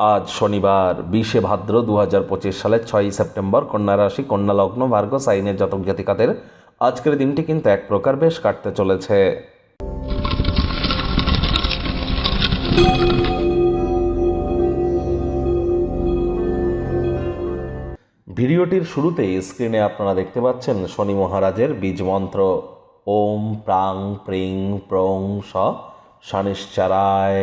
আজ শনিবার, বিশে ভাদ্র দু হাজার পঁচিশ সালের ছয়ই সেপ্টেম্বর, কন্যা রাশি, কন্যা লগ্ন, ভার্গ, সাইনের জাতক জাতিকাদের আজকের দিনটি কিন্তু এক প্রকার বেশ কাটতে চলেছে। ভিডিওটির শুরুতে স্ক্রিনে আপনারা দেখতে পাচ্ছেন শনি মহারাজের বীজ মন্ত্র। ওম প্রাং প্রিং প্রং স শনিশ্চারায়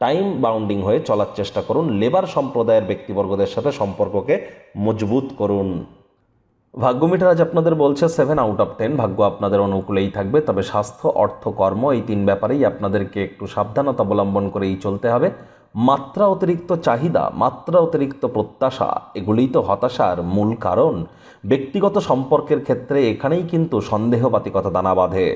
টাইম বাউন্ডিং হয়ে চলার চেষ্টা করুন লেবার সম্প্রদায়ের ব্যক্তিবর্গদের সাথে সম্পর্ককে মজবুত করুন। ভাগ্য মিটার আজ আপনাদের বলছে সেভেন আউট অফ টেন ভাগ্য আপনাদের অনুকূলেই থাকবে, তবে স্বাস্থ্য, অর্থ, কর্ম এই তিন ব্যাপারেই আপনাদেরকে একটু সাবধানতা অবলম্বন করেই চলতে হবে। মাত্রা অতিরিক্ত চাহিদা, মাত্রা অতিরিক্ত প্রত্যাশা, এগুলিই তো হতাশার মূল কারণ। ব্যক্তিগত সম্পর্কের ক্ষেত্রে এখানেই কিন্তু সন্দেহবাতিকতা দানা বাঁধে।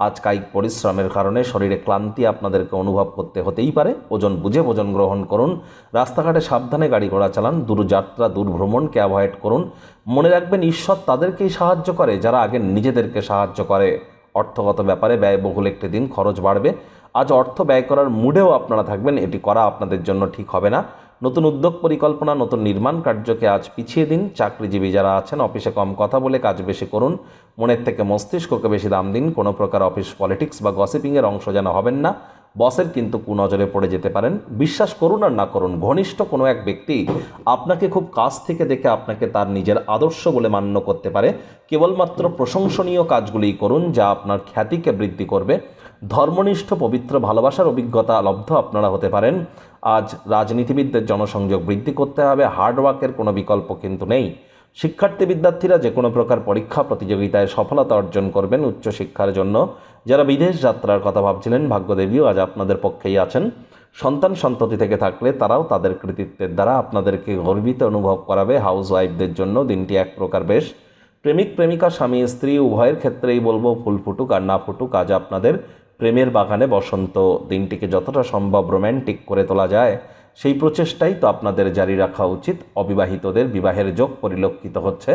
আজ কায়িক পরিশ্রমের কারণে শরীরে ক্লান্তি আপনাদেরকে অনুভব করতে হতেই পারে। ওজন বুঝে ওজন গ্রহণ করুন। রাস্তাঘাটে সাবধানে গাড়ি ঘোড়া চালান, দূরযাত্রা দূরভ্রমণকে অ্যাভয়েড করুন। মনে রাখবেন, ঈশ্বর তাদেরকেই সাহায্য করে, যারা আগে নিজেদেরকে সাহায্য করে। অর্থগত ব্যাপারে ব্যয়বহুল একটি দিন খরচ বাড়বে। আজ অর্থ ব্যয় করার মুডেও আপনারা থাকবেন, এটি করা আপনাদের জন্য ঠিক হবে না। নতুন উদ্যোগ পরিকল্পনা, নতুন নির্মাণ কার্যকে আজ পিছিয়ে দিন। চাকরিজীবী যারা আছেন, অফিসে কম কথা বলে কাজ বেশি করুন। মনের থেকে মস্তিষ্ককে বেশি দাম দিন। কোনো প্রকার অফিস পলিটিক্স বা গসিপিংয়ের অংশ যেন হবেন না। বসের কিন্তু কুনজরে পড়ে যেতে পারেন। বিশ্বাস করুন আর না করুন, ঘনিষ্ঠ কোনো এক ব্যক্তি আপনাকে খুব কাছ থেকে দেখে আপনাকে তার নিজের আদর্শ বলে মান্য করতে পারে। কেবলমাত্র প্রশংসনীয় কাজগুলিই করুন যা আপনার খ্যাতিকে বৃদ্ধি করবে। ধর্মনিষ্ঠ, পবিত্র, ভালোবাসার অভিজ্ঞতা লব্ধ আপনারা হতে পারেন। আজ রাজনীতিবিদদের জনসংযোগ বৃদ্ধি করতে হবে হার্ডওয়ার্কের কোনো বিকল্প কিন্তু নেই। শিক্ষার্থী বিদ্যার্থীরা যে কোনো প্রকার পরীক্ষা প্রতিযোগিতায় সফলতা অর্জন করবেন উচ্চশিক্ষার জন্য। যারা বিদেশ যাত্রার কথা ভাবছিলেন, ভাগ্যদেবীও আজ আপনাদের পক্ষেই আছেন। সন্তান সন্ততি থেকে থাকলে তারাও তাদের কৃতিত্বের দ্বারা আপনাদেরকে গর্বিত অনুভব করাবে হাউস ওয়াইফদের জন্য দিনটি এক প্রকার বেশ। প্রেমিক, প্রেমিকা, স্বামী, স্ত্রী, উভয়ের ক্ষেত্রেই বলব, ফুল ফুটুক আর না ফুটুক, আজ আপনাদের প্রেমের বাগানে বসন্ত দিনটিকে যতটা সম্ভব রোম্যান্টিক করে তোলা যায়, সেই প্রচেষ্টাই তো আপনাদের জারি রাখা উচিত। অবিবাহিতদের বিবাহের যোগ পরিলক্ষিত হচ্ছে।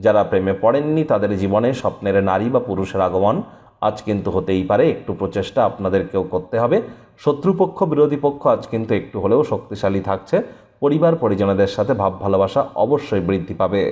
যারা প্রেমে পড়েননি, তাদের জীবনে স্বপ্নের নারী বা পুরুষের আগমন আজ কিন্তু হতেই পারে। একটু প্রচেষ্টা আপনাদেরকেও করতে হবে। শত্রুপক্ষ, বিরোধী পক্ষ আজ কিন্তু একটু হলেও শক্তিশালী থাকছে। পরিবার পরিজনদের সাথে ভাব ভালোবাসা অবশ্যই বৃদ্ধি পাবে।